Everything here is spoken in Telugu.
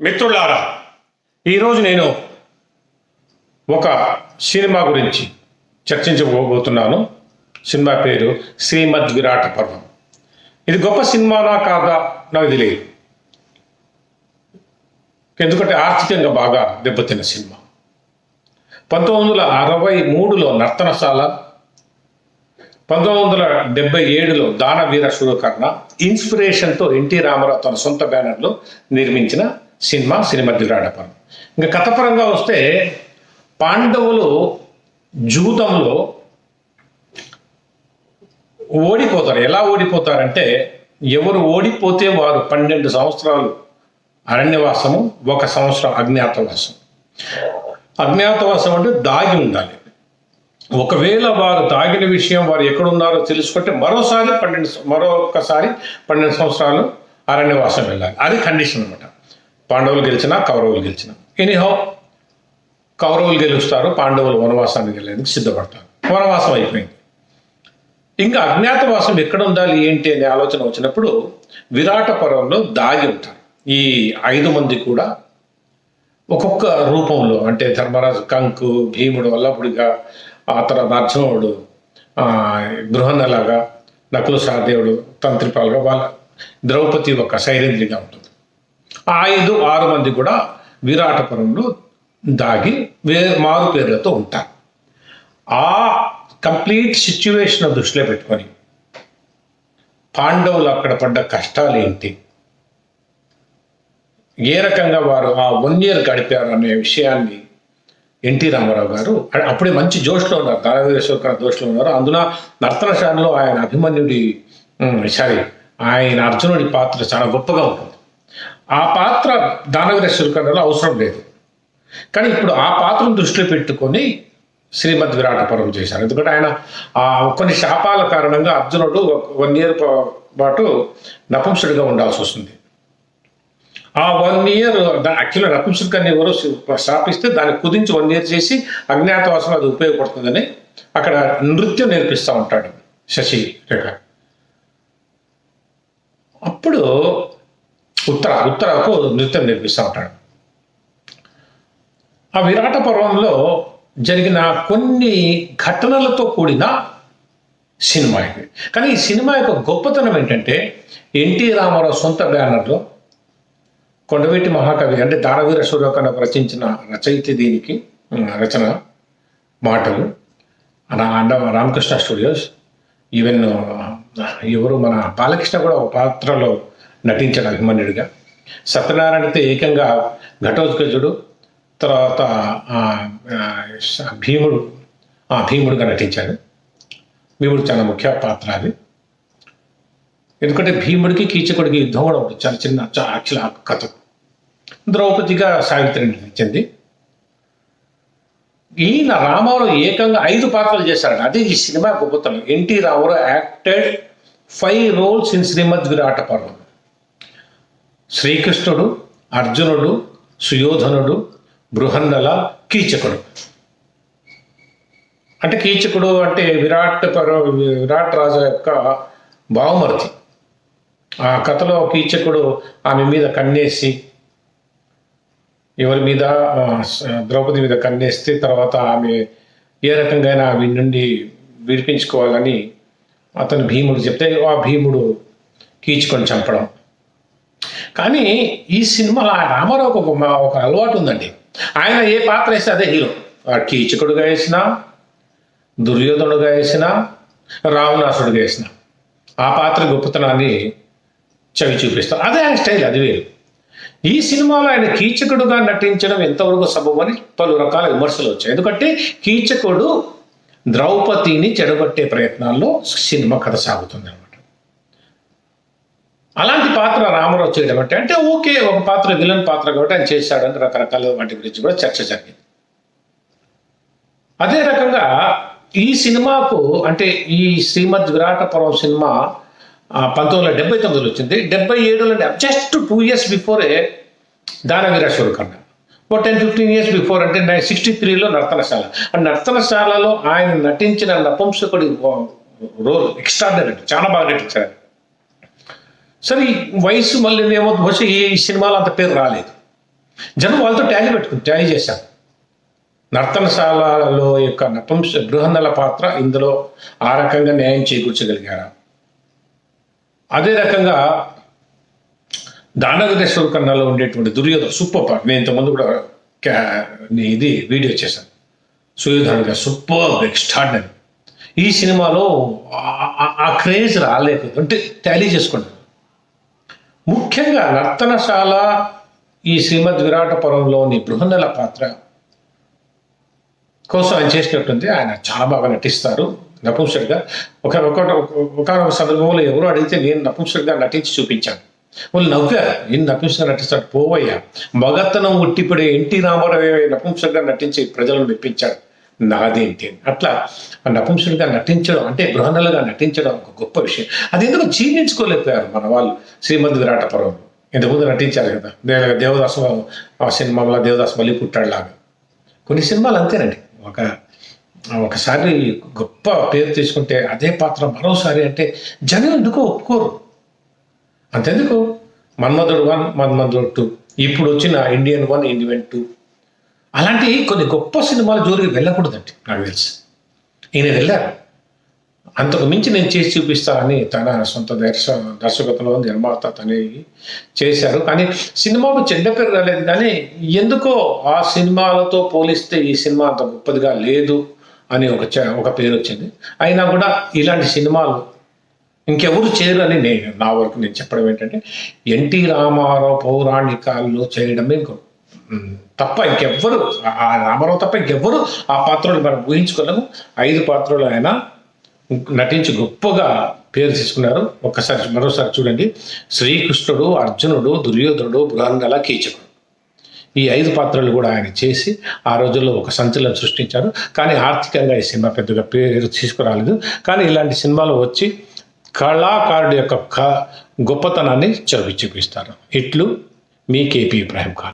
మిత్రులారా ఈరోజు నేను ఒక సినిమా గురించి చర్చించబోతున్నాను. సినిమా పేరు శ్రీమద్ విరాట పర్వం. ఇది గొప్ప సినిమానా కాదా నాకు తెలియదు. ఎందుకంటే ఆర్థికంగా బాగా దెబ్బతిన్న సినిమా. పంతొమ్మిది వందల అరవై మూడులో నర్తనశాల పంతొమ్మిది వందల డెబ్బై ఏడులో దానవీర శుభకర్ణ ఇన్స్పిరేషన్తో ఎన్టీ రామారావు తన సొంత బ్యానర్లో నిర్మించిన సినిమా శ్రీమద్ విరాటపరం ఇంకా కథపరంగా వస్తే పాండవులు జూదంలో ఓడిపోతారు. ఎలా ఓడిపోతారంటే ఎవరు ఓడిపోతే వారు పన్నెండు సంవత్సరాలు అరణ్యవాసము ఒక సంవత్సరం అజ్ఞాతవాసం. అజ్ఞాతవాసం అంటే దాగి ఉండాలి. ఒకవేళ వారు తాగిన విషయం వారు ఎక్కడున్నారో తెలుసుకుంటే మరోసారి పన్నెండు మరొకసారి పన్నెండు సంవత్సరాలు అరణ్యవాసం వెళ్ళాలి. అది కండిషన్ అనమాట పాండవులు గెలిచినా కౌరవులు గెలిచినా. ఎనీహౌ కౌరవులు గెలుస్తారు పాండవులు వనవాసానికి వెళ్ళేందుకు సిద్ధపడతారు. వనవాసం అయిపోయింది. ఇంకా అజ్ఞాతవాసం ఎక్కడ ఉండాలి ఏంటి అనే ఆలోచన వచ్చినప్పుడు విరాట పర్వంలో దాగి ఉంటారు. ఈ ఐదు మంది కూడా ఒక్కొక్క రూపంలో అంటే ధర్మరాజు కంకు భీముడు వల్లభుడిగా ఆ తర్వాత అర్జునుడు బృహన్నలాగా నకులు సహదేవుడు తంత్రిపాలుగా వాళ్ళ ద్రౌపది ఒక సైరేంద్రిగా ఉంటుంది. ఆ ఐదు ఆరు మంది కూడా విరాటపురంలో దాగి వే మారు పేర్లతో ఉంటారు. ఆ కంప్లీట్ సిచ్యువేషన్ దృష్టిలో పెట్టుకొని పాండవులు అక్కడ పడ్డ కష్టాలు ఏంటి ఏ రకంగా వారు ఆ వన్ ఇయర్ గడిపారు అనే విషయాన్ని ఎన్టీ రామారావు గారు అప్పుడే మంచి జోష్లో ఉన్నారు. దానవీరేశ్వర జోష్లో ఉన్నారు. అందున నర్తనశాలలో ఆయన అభిమన్యుడి సారీ ఆయన అర్జునుడి పాత్ర చాలా గొప్పగా ఉంటుంది. ఆ పాత్ర దానవీరేశ్వర అవసరం లేదు. కానీ ఇప్పుడు ఆ పాత్రను దృష్టిలో పెట్టుకొని శ్రీమద్ విరాటపురం చేశారు. ఎందుకంటే ఆయన ఆ కొన్ని శాపాల కారణంగా అర్జునుడు వన్ ఇయర్ పాటు నపుంసుడిగా ఉండాల్సి వస్తుంది. ఆ వన్ ఇయర్ యాక్చువల్గా నపుంసకాన్ని ఎవరో స్థాపిస్తే దాన్ని కుదించి వన్ ఇయర్ చేసి అజ్ఞాతవాసం అది ఉపయోగపడుతుందని అక్కడ నృత్యం నేర్పిస్తూ ఉంటాడు శశి రేఖ. అప్పుడు ఉత్తర ఉత్తరకు నృత్యం నేర్పిస్తూ ఉంటాడు. ఆ విరాట పర్వంలో జరిగిన కొన్ని ఘటనలతో కూడిన సినిమా ఇది. కానీ ఈ సినిమా యొక్క గొప్పతనం ఏంటంటే ఎన్టీ రామారావు సొంత బ్యానర్లో కొండవీటి మహాకవి అంటే దానవీర సూర్యకన్న రచించిన రచయిత దీనికి రచన మాటలు. అండ- రామకృష్ణ స్టూడియోస్. ఈవెన్ ఎవరు మన బాలకృష్ణ కూడా ఒక పాత్రలో నటించాడు అభిమన్యుడిగా సత్యనారాయణతో ఏకంగా ఘటోత్కజుడు తర్వాత భీముడు ఆ, భీముడుగా నటించాడు. భీముడు చాలా ముఖ్య పాత్ర అది. ఎందుకంటే భీముడికి కీచకుడికి యుద్ధం కూడా ఉంటుంది చాలా చిన్న యాక్చువల్ కథ. ద్రౌపదిగా సావిత్రి నటించింది. ఈయన రామారావు ఏకంగా ఐదు పాత్రలు చేశాడు అది ఈ సినిమా గొప్పతనం. NT Rama Rao acted five roles in Srimad Virata Parvam. శ్రీకృష్ణుడు అర్జునుడు సుయోధనుడు బృహన్నల కీచకుడు. అంటే కీచకుడు అంటే విరాట్ పర్వ విరాట్ రాజు యొక్క బావమరిది ఆ కథలో కీచకుడు ఆమె మీద కన్నేసి ఎవరి మీద ద్రౌపది మీద కన్నేస్తే తర్వాత ఆమె ఏ రకంగా ఆమె నుండి విడిపించుకోవాలని అతను భీముడు చెప్తే ఆ భీముడు కీచుకొని చంపడం. కానీ ఈ సినిమాలో ఆ రామారావుకు ఒక మా- ఒక అలవాటు ఉందండి. ఆయన ఏ పాత్ర వేస్తే అదే హీరో. ఆ కీచకుడుగా వేసిన దుర్యోధనుడుగా వేసిన రావణాసుడుగా వేసిన. ఆ పాత్ర గొప్పతనాన్ని చవి చూపిస్తారు అదే ఆయన స్టైల్ అది వేరు. ఈ సినిమాలో ఆయన కీచకుడుగా నటించడం ఎంతవరకు సబబని పలు రకాల విమర్శలు వచ్చాయి. ఎందుకంటే కీచకుడు ద్రౌపదిని చెడగొట్టే ప్రయత్నాల్లో సినిమా కథ సాగుతుంది అలాంటి పాత్ర రామారావు చేయడం అంటే అంటే ఓకే ఒక పాత్ర విలన్ పాత్ర కాబట్టి ఆయన చేశాడని రకరకాల వాటి గురించి కూడా చర్చ జరిగింది. అదే రకంగా ఈ సినిమాకు అంటే ఈ శ్రీమద్ విరాటపురం సినిమా పంతొమ్మిది వందల డెబ్బై తొమ్మిదిలో వచ్చింది. డెబ్బై ఏడులో just two years before Danaveera Soorakarna ఓ టెన్ ఫిఫ్టీన్ ఇయర్స్ బిఫోర్ అంటే నైన్ సిక్స్టీ త్రీలో నర్తనశాల. ఆ నర్తనశాలలో ఆయన నటించిన నపుంసకుడి రోల్ ఎక్స్ట్రాడినరీ చాలా బాగా నటించారు. సరే వయసు మళ్ళీ ఏమో బహుశా ఈ సినిమాలో అంత పేరు రాలేదు. జనం వాళ్ళతో ట్యాలీ పెట్టుకుని ట్యాలీ చేశాను నర్తనశాలలో యొక్క నపంస బృహన్నల పాత్ర ఇందులో ఆ రకంగా న్యాయం చేకూర్చగలిగారా. అదే రకంగా దానగదేశ్వర కన్నాలో ఉండేటువంటి దుర్యోధన సూపర్ పార్ట్ నేను ఇంతకుముందు కూడా క్యా- ఇది వీడియో చేశాను. సుయోధనుడిగా సూపర్ ఎక్స్ట్రాడినరీ. ఈ సినిమాలో ఆ- క్రేజ్ రాలేదు అంటే ట్యాలీ చేసుకోండి. ముఖ్యంగా నర్తనశాల ఈ శ్రీమద్ విరాటపురంలోని బృహన్నల పాత్ర. కోసం ఆయన చేసినట్టుంది ఆయన చాలా బాగా నటిస్తారు నపుంసడిగా ఒక ఒక ఒకనొక సందర్భంలో ఎవరో అడిగితే నేను నపుంసడిగా నటించి చూపించాను. వాళ్ళు నవ్వారు నేను నపుంసగా నటిస్తాడు? పోవయ్యా. మగతనం ఉట్టిపడే ఎన్టీ రామారావు నపుంసకుడిగా నటించి ప్రజలను మెప్పించాడు. నాదేంటి అని. అట్లా ఆ నటించడం అంటే గృహణలుగా నటించడం ఒక గొప్ప విషయం. అది ఎందుకు జీర్ణించుకోలేకపోయారు మన వాళ్ళు? శ్రీమంతి విరాట పర్వం. ఇంతకుముందు నటించారు కదా. దేవదాస్ దేవదాసు ఆ సినిమాలో దేవదాస్ మళ్ళీ పుట్టాడులాగా. కొన్ని సినిమాలు అంతేనండి. ఒక ఒకసారి గొప్ప పేరు తీసుకుంటే అదే పాత్ర మరోసారి అంటే జనం ఎందుకో ఒప్పుకోరు. అంతెందుకు? Manmadhudu one Manmadhudu two. ఇప్పుడు వచ్చిన ఇండియన్ వన్ ఇండియన్ టూ. అలాంటి కొన్ని గొప్ప సినిమాల జోలికి వెళ్ళకూడదండి నాకు తెలుసు. ఈయన వెళ్ళారు అంతకు మించి నేను చేసి చూపిస్తానని తన సొంత దర్శ దర్శకత్వంలో నిర్మాత తనే చేశారు. కానీ సినిమాకు చెడ్డ పేరు రాలేదు. కానీ ఎందుకో ఆ సినిమాలతో పోలిస్తే ఈ సినిమా అంత గొప్పదిగా లేదు అని ఒక చ- ఒక పేరు వచ్చింది. అయినా కూడా ఇలాంటి సినిమాలు ఇంకెవరు చేయరు అని నేను నా వరకు నేను చెప్పడం ఏంటంటే ఎన్టీ రామారావు పౌరాణికాల్లో చేయడమే గొప్ప. తప్ప ఇంకెవ్వరు ఆ- రామారావు తప్ప ఇంకెవ్వరు ఆ పాత్రలు మనం ఊహించుకోలేము. ఐదు పాత్రలు ఆయన నటించి గొప్పగా పేరు తీసుకున్నారు. ఒక్కసారి మరోసారి చూడండి. శ్రీకృష్ణుడు అర్జునుడు దుర్యోధనుడు బృహంగల కీచకుడు. ఈ ఐదు పాత్రలు కూడా ఆయన చేసి ఆ రోజుల్లో ఒక సంచలనం సృష్టించారు. కానీ ఆర్థికంగా ఈ సినిమా పెద్దగా పేరు తీసుకురాలేదు. కానీ ఇలాంటి సినిమాలు వచ్చి కళాకారుడి యొక్క క గొప్పతనాన్ని చవి చూపిస్తారు ఇట్లు మీ కేపీ ఇబ్రాహిం ఖాన్.